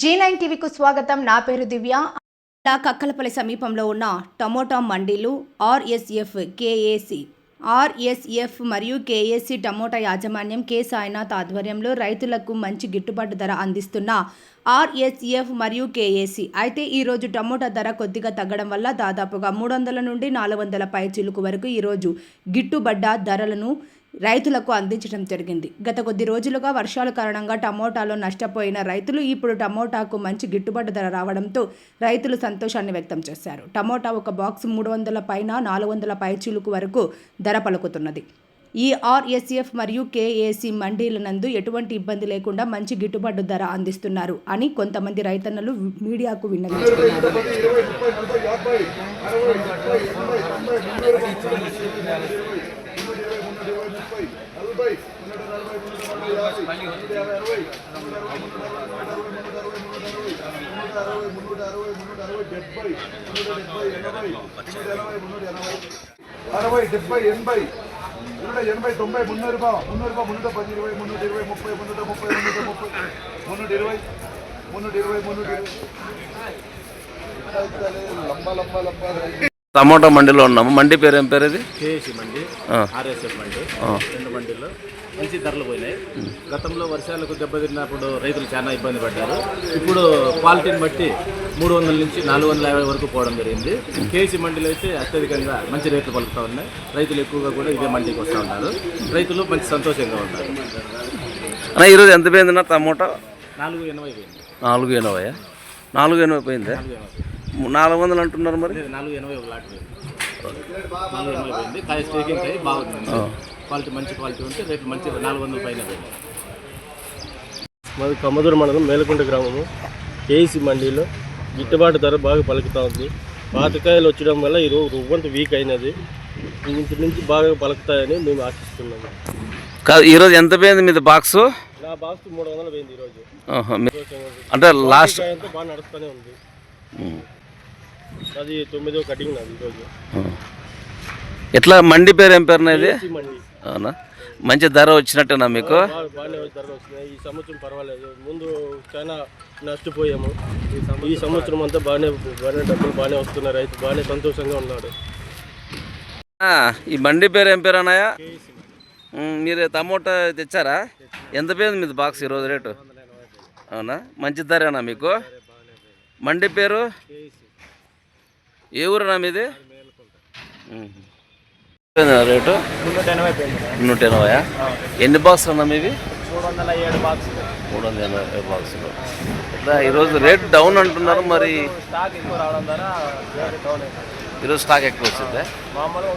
G nine టీవీకు స్వాగతం. నా పేరు దివ్య. జిల్లా కక్కలపల్లి సమీపంలో ఉన్న టమోటా మండీలు ఆర్ఎస్ఎఫ్ కేఏసి. ఆర్ఎస్ఎఫ్ మరియు కేఏసి టమోటా యాజమాన్యం కె సాయినాథ్ ఆధ్వర్యంలో రైతులకు మంచి గిట్టుబాటు ధర అందిస్తున్న ఆర్ఎస్ఎఫ్ మరియు కేఏసి. అయితే ఈరోజు టమోటా ధర కొద్దిగా తగ్గడం వల్ల దాదాపుగా మూడు వందల నుండి నాలుగు వందల పై చిలుకు వరకు ఈరోజు గిట్టుబడ్డ ధరలను రైతులకు అందించడం జరిగింది. గత కొద్ది రోజులుగా వర్షాల కారణంగా టమోటాలో నష్టపోయిన రైతులు ఇప్పుడు టమోటాకు మంచి గిట్టుబాటు ధర రావడంతో రైతులు సంతోషాన్ని వ్యక్తం చేశారు. టమోటా ఒక బాక్స్ మూడు వందల పైన నాలుగు వందల పై చిలుకు వరకు ధర పలుకుతున్నది. ఈ ఆర్ఎస్ఎఫ్ మరియు కేఏసి మండీల నందు ఎటువంటి ఇబ్బంది లేకుండా మంచి గిట్టుబాటు ధర అందిస్తున్నారు అని కొంతమంది రైతన్నలు మీడియాకు విన్నవించుకున్నారు. అరవై డెబ్బై ఎనభై నూట ఎనభై తొంభై మున్నూరు రూపాయ మున్నూరు రూపాయ మున్నూట పది ఇరవై మున్నూట ఇరవై ముప్పై మున్నూట ముప్పై మున్నూట ముప్పై మున్నూట ఇరవై మున్నూట ఇరవై మున్నూట ఇరవై లంబా లంబా లంబా టమోటా మండిలో ఉన్నాము. మండి పేరు ఏం పేరు కేఎస్సి మండి ఆ. ఆర్ఎస్ఎఫ్ మండి. రెండు మండీల్లో మంచి ధరలు పోయినాయి. గతంలో వర్షాలకు దెబ్బతిన్నప్పుడు రైతులు చాలా ఇబ్బంది పడ్డారు. ఇప్పుడు క్వాలిటీని బట్టి మూడు వందల నుంచి నాలుగు వందల యాభై వరకు పోవడం జరిగింది. కేసీ మండీలో అయితే అత్యధికంగా మంచి రేట్లు పలుకుతూ ఉన్నాయి. రైతులు ఎక్కువగా కూడా ఇదే మండీకి వస్తూ ఉన్నారు. రైతులు మంచి సంతోషంగా ఉన్నారు. అన్న ఈరోజు ఎంత పోయిందన్న టమోటా? నాలుగు ఎనభై పోయింది. నాలుగు ఎనభై నాలుగు ఎనభై పోయిందే? నాలుగు వందలు అంటున్నారు మరి? నాలుగు ఎనభై ఒక లాట్ పోయింది నాలుగు ఎనభై పోయింది. కాయ స్టేకింగ్ కాయ బాగుంది. క్వాలిటీ మంచి క్వాలిటీ ఉంటే మంచి నాలుగు వందల పైన మాది కమ్మదూరు మండలం మేలకుంట గ్రామము. కేసీ మండీలో గిట్టుబాటు ధర బాగా పలుకుతూ ఉంది. పాతకాయలు వచ్చడం వల్ల ఈరోజు రువ్వంత వీక్ అయినది. ఇంటి నుంచి బాగా పలుకుతాయని మేము ఆశిస్తున్నాము. కాదు ఈరోజు ఎంత పోయింది మీది బాక్స్? నా బాక్స్ మూడు వందలు పోయింది ఈరోజు అంటే లాస్ట్ బాగా నడుస్తూనే ఉంది. అది తొమ్మిదో కటింగ్ నాది ఈరోజు. ఎట్లా మండి పేరు ఏం పేరునా ఇది? మండి. అవునా? మంచి ధర వచ్చినట్టేనా మీకు? బాగానే వస్తున్నాయి ఈ సంవత్సరం పర్వాలేదు. ముందు చాలా నష్టపోయాము. ఈ సంవత్సరం అంతా బాగానే బాగానే డబ్బులు బాగానే వస్తున్నాయి రైతు బాగానే సంతోషంగా ఉన్నాడు. ఈ మండి పేరు ఏం పేరు అన్నయ్య? ఉమ్, మీరు టమోటా తెచ్చారా? ఎంత పోయింది మీది బాక్స్ ఈరోజు రేటు? అవునా? మంచి ధరేనా మీకు? మండి పేరు? ఏ ఊరన్నా మీది? రేటు? నూట ఎనభై ఎన్ని బాక్స్ అన్నా మీవి? మూడు వందల ఎనభై బాక్సులు. ఇట్లా ఈరోజు రేట్ డౌన్ అంటున్నారు మరి ఈరోజు స్టాక్ ఎక్కువ వచ్చిందా? మామూలుగా